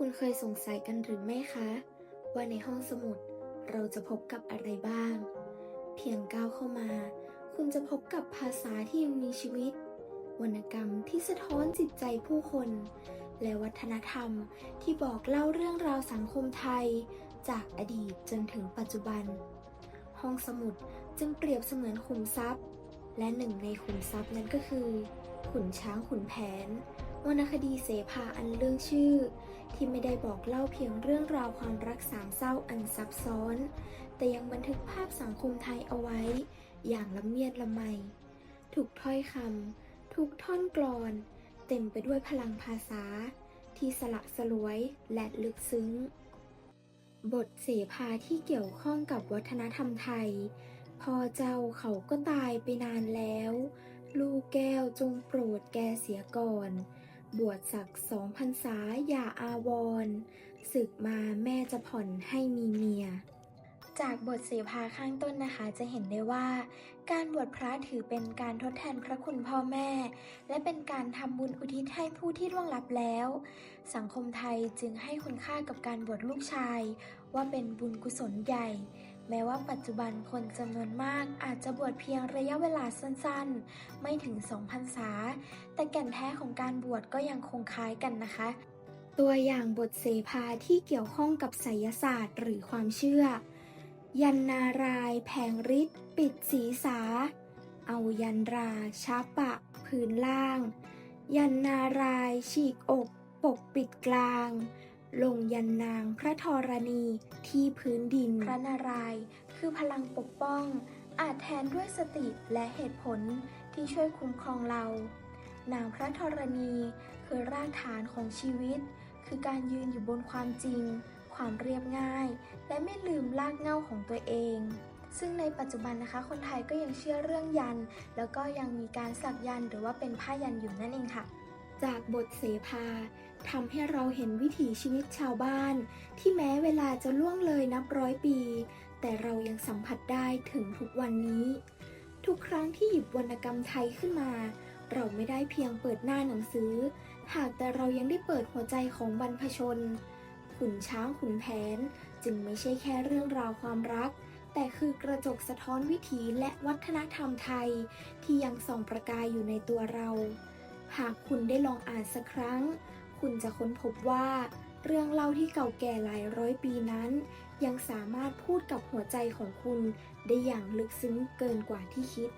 คุณเคยสงสัยกันหรือไม่คะ ว่าในห้องสมุดเราจะพบกับอะไรบ้าง เพียงก้าวเข้ามา คุณจะพบกับภาษาที่ยังมีชีวิต วรรณกรรมที่สะท้อนจิตใจผู้คน และวัฒนธรรมที่บอกเล่าเรื่องราวสังคมไทย จากอดีตจนถึงปัจจุบัน ห้องสมุดจึงเปรียบเสมือนขุมทรัพย์ และหนึ่งในขุมทรัพย์นั้นก็คือ ขุนช้างขุนแผน วรรณคดีเสภาอันเรื่องชื่อ ที่ไม่ได้บอกเล่าเพียงเรื่องราวความรักสามเศร้าอันซับซ้อน แต่ยังบันทึกภาพสังคมไทยเอาไว้ อย่างละเมียดละไมถูกถ้อยคำทุกท่อนกลอน เต็มไปด้วยพลังภาษา ที่สละสลวยและลึกซึ้ง บทเสภาที่เกี่ยวข้องกับวัฒนธรรมไทย พอเจ้าเขาก็ตายไปนานแล้ว ลูกแก้วจงโปรดแกเสียก่อน บวชศักสองพรรษาอย่าอาวรศึกมาแม่จะผ่อนให้มีเมีย จากบทเสภาข้างต้นนะคะ จะเห็นได้ว่า การบวชพระถือเป็นการทดแทนพระคุณพ่อแม่ และเป็นการทำบุญอุทิศให้ผู้ที่ล่วงลับแล้ว สังคมไทยจึงให้คุณค่ากับการบวชลูกชาย ว่าเป็นบุญกุศลใหญ่ แม้ว่าปัจจุบันคนจำนวนมากอาจจะบวชเพียงระยะเวลาสั้นๆ ไม่ถึงสองพรรษา แต่แก่นแท้ของการบวชก็ยังคงคล้ายกันนะคะ ตัวอย่างบทเสภาที่เกี่ยวข้องกับไสยศาสตร์หรือความเชื่อ ยันนาราย แผงฤทธิ์ปิดศีรษา เอายันราชาปะ พื้นล่าง ยันนาราย ฉีกอก ปกปิดกลาง ลงยันนางพระธรณีที่พื้นดิน พระนารายณ์คือพลังปกป้อง อาจแทนด้วยสติและเหตุผลที่ช่วยคุ้มครองเรา นางพระธรณีคือรากฐานของชีวิต คือการยืนอยู่บนความจริง ความเรียบง่าย และไม่ลืมรากเหง้าของตัวเองซึ่งในปัจจุบันนะคะ คนไทยก็ยังเชื่อเรื่องยัน แล้วก็ยังมีการสักยันหรือว่าเป็นผ้ายันอยู่นั่นเองค่ะ จากบทเสภาทำให้เราเห็นวิถีชีวิตชาวบ้าน ที่แม้เวลาจะล่วงเลยนับร้อยปี แต่เรายังสัมผัสได้ถึงทุกวันนี้ ทุกครั้งที่หยิบวรรณกรรมไทยขึ้นมา เราไม่ได้เพียงเปิดหน้าหนังสือ หากแต่เรายังได้เปิดหัวใจของบรรพชน ขุนช้างขุนแผน จึงไม่ใช่แค่เรื่องราวความรัก แต่คือกระจกสะท้อนวิถีและวัฒนธรรมไทย ที่ยังส่องประกายอยู่ในตัวเรา หากคุณได้ลองอ่านสักครั้ง คุณจะค้นพบว่า เรื่องเล่าที่เก่าแก่หลายร้อยปีนั้น ยังสามารถพูดกับหัวใจของคุณได้อย่างลึกซึ้งเกินกว่าที่คิด